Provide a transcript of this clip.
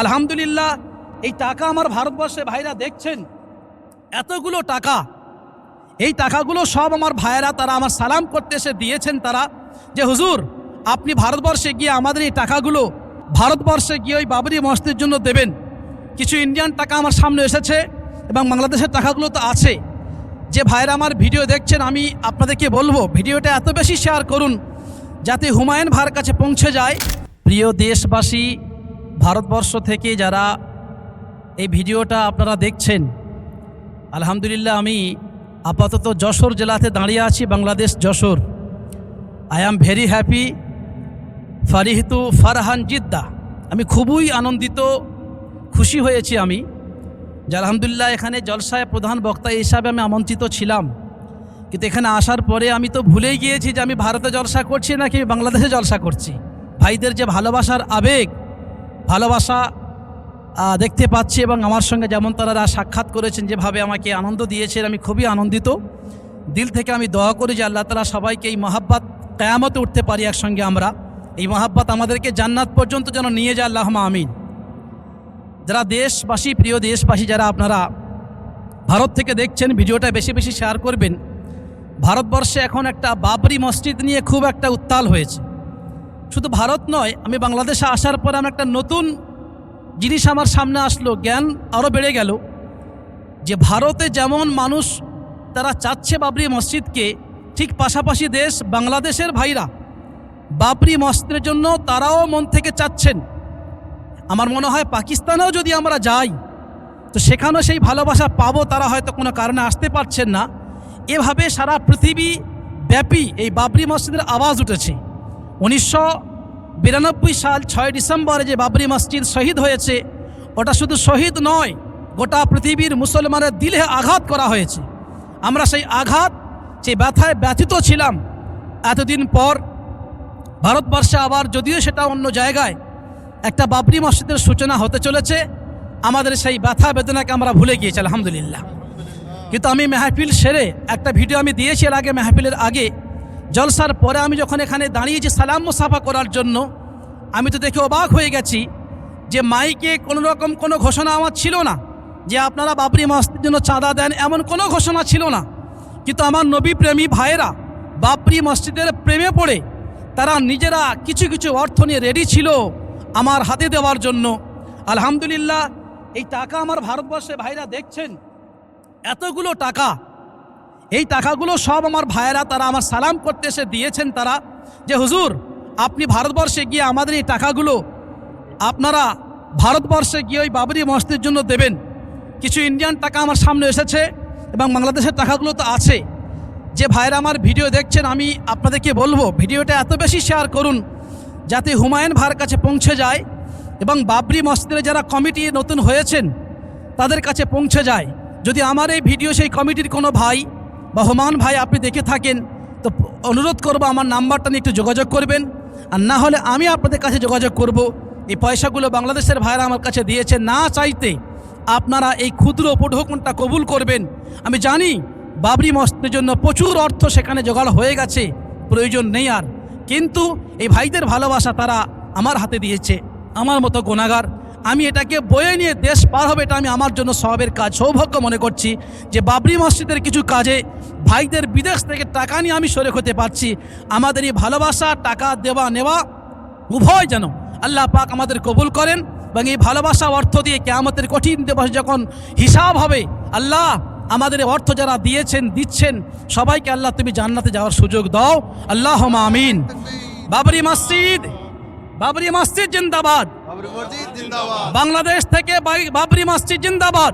আলহামদুলিল্লাহ, এই টাকা আমার ভারতবর্ষে ভাইরা দেখছেন। এতগুলো টাকা, এই টাকাগুলো সব আমার ভাইয়েরা তারা আমার সালাম করতে এসে দিয়েছেন তারা যে, হুজুর, আপনি ভারতবর্ষে গিয়ে আমাদের এই টাকাগুলো ভারতবর্ষে গিয়ে ওই বাবরি মসজিদের জন্য দেবেন। কিছু ইন্ডিয়ান টাকা আমার সামনে এসেছে এবং বাংলাদেশের টাকাগুলো তো আছে। যে ভাইয়েরা আমার ভিডিও দেখছেন, আমি আপনাদেরকে বলব, ভিডিওটা এত বেশি শেয়ার করুন যাতে হুমায়ুন ভাইয়ের কাছে পৌঁছে যায়। প্রিয় দেশবাসী ভারতবর্ষ থেকে যারা এই ভিডিওটা আপনারা দেখছেন, আলহামদুলিল্লাহ আমি আপাতত যশোর জেলাতে দাঁড়িয়ে আছি, Bangladesh Jessore. I am very happy ফারিহিতু Farhan Jeddah. আমি খুবই আনন্দিত, খুশি হয়েছি আমি, যে আলহামদুলিল্লাহ এখানে জলসায় প্রধান বক্তা হিসাবে আমি আমন্ত্রিত ছিলাম। কিন্তু এখানে আসার পরে আমি তো ভুলেই গিয়েছি যে আমি ভারতে জলসা করছি নাকি বাংলাদেশে জলসা করছি। ভাইদের যে ভালোবাসার আবেগ ভালোবাসা দেখতে পাচ্ছি এবং আমার সঙ্গে যেমন তারা সাক্ষাৎ করেছেন, যেভাবে আমাকে আনন্দ দিয়েছেন, আমি খুবই আনন্দিত। দিল থেকে আমি দোয়া করি যে আল্লাহ তালা সবাইকে এই মহাব্বাত কেয়ামতে উঠতে পারি একসঙ্গে আমরা। এই মহাব্বাত আমাদেরকে জান্নাত পর্যন্ত যেন নিয়ে যায় আল্লাহ আমিন। যারা দেশবাসী, প্রিয় দেশবাসী, যারা আপনারা ভারত থেকে দেখছেন, ভিডিওটা বেশি বেশি শেয়ার করবেন। ভারতবর্ষে এখন একটা বাবরি মসজিদ নিয়ে খুব একটা উত্তাল হয়েছে। শুধু ভারত নয়, আমি বাংলাদেশে আসার পর আমি একটা নতুন জিনিস আমার সামনে আসলো, জ্ঞান আরও বেড়ে গেল। যে ভারতে যেমন মানুষ তারা চাচ্ছে বাবরি মসজিদকে, ঠিক পাশাপাশি দেশ বাংলাদেশের ভাইরা বাবরি মসজিদের জন্য তারাও মন থেকে চাচ্ছেন। আমার মনে হয় পাকিস্তানেও যদি আমরা যাই, তো সেখানেও সেই ভালোবাসা পাবো, তারা হয়তো কোনো কারণে আসতে পারছেন না। এভাবে সারা পৃথিবী ব্যাপী এই বাবরি মসজিদের আওয়াজ উঠেছে। উনিশশো বিরানব্বই সাল ছয় ডিসেম্বরে যে বাবরি মসজিদ শহীদ হয়েছে, ওটা শুধু শহীদ নয়, গোটা পৃথিবীর মুসলমানের দিলে আঘাত করা হয়েছে। আমরা সেই আঘাত সেই ব্যথায় ব্যথিত ছিলাম, এতদিন পর ভারতবর্ষে আবার যদিও সেটা অন্য জায়গায় একটা বাবরি মসজিদের সূচনা হতে চলেছে, আমাদের সেই ব্যথা বেদনাকে আমরা ভুলে গিয়েছি, আলহামদুলিল্লাহ। কিন্তু আমি মেহফিল সেরে একটা ভিডিও আমি দিয়েছি এর আগে, মেহফিলের আগে জলসার পরে আমি যখন এখানে দাঁড়িয়েছি সালাম মুসাফা করার জন্য, আমি তো দেখে অবাক হয়ে গেছি যে মাইকে কোনো রকম কোনো ঘোষণা আমার ছিল না, যে আপনারা বাবরি মসজিদের জন্য চাঁদা দেন এমন কোনো ঘোষণা ছিল না। কিন্তু আমার নবী প্রেমী ভাইয়েরা বাবরি মসজিদের প্রেমে পড়ে, তারা নিজেরা কিছু কিছু অর্থ নিয়ে রেডি ছিল আমার হাতে দেওয়ার জন্য। আলহামদুলিল্লাহ, এই টাকা আমার ভারতবর্ষে ভাইরা দেখছেন, এতগুলো টাকা এই টাকাগুলো সব আমার ভাইয়েরা তারা আমার সালাম করতে এসে দিয়েছেন তারা যে, হুজুর, আপনি ভারতবর্ষে গিয়ে আমাদের এই টাকাগুলো আপনারা ভারতবর্ষে গিয়ে ওই বাবরি মসজিদের জন্য দেবেন। কিছু ইন্ডিয়ান টাকা আমার সামনে এসেছে এবং বাংলাদেশের টাকাগুলো তো আছে। যে ভাইয়েরা আমার ভিডিও দেখছেন, আমি আপনাদেরকে বলব, ভিডিওটা এত বেশি শেয়ার করুন যাতে হুমায়ুন ভাইয়ের কাছে পৌঁছে যায় এবং বাবরি মসজিদের যারা কমিটি নতুন হয়েছেন, তাদের কাছে পৌঁছে যায়। যদি আমার এই ভিডিও সেই কমিটির কোনো ভাই বা ভাই, আপনি দেখে থাকেন। তো অনুরোধ করব আমার নাম্বারটা নিয়ে একটু যোগাযোগ করবেন। আর না হলে আমি আপনাদের কাছে যোগাযোগ করব। এই পয়সাগুলো বাংলাদেশের ভাইরা আমার কাছে দিয়েছে। না চাইতে আপনারা এই ক্ষুদ্র উপঢৌকনটা কবুল করবেন। আমি জানি বাবরি মস্তের জন্য প্রচুর অর্থ সেখানে জোগাড় হয়ে গেছে। প্রয়োজন নেই আর। কিন্তু এই ভাইদের ভালোবাসা তারা আমার হাতে দিয়েছে। আমার মতো গোনাগার। আমি এটাকে বয়ে নিয়ে দেশ পার হবে, এটা আমি আমার জন্য সবের কাজ। সৌভাগ্য মনে করছি যে বাবরি মসজিদের কিছু কাজে ভাইদের বিদেশ থেকে টাকা নিয়ে আমি সরে হতে পারছি। আমাদের এই ভালোবাসা, টাকা, দেওয়া, নেওয়া উভয় যেন আল্লাহ পাক আমাদের কবুল করেন এবং এই ভালোবাসা অর্থ দিয়ে কে কেয়ামতের কঠিন দিবস যখন হিসাব হবে, আল্লাহ আমাদের অর্থ যারা দিয়েছেন, দিচ্ছেন, সবাইকে আল্লাহ তুমি জান্নাতে যাওয়ার সুযোগ দাও। আল্লাহ আমিন। বাবরি মসজিদ বাবরি মসজিদ জিন্দাবাদ। বাংলাদেশ থেকে বাবরি মসজিদ জিন্দাবাদ।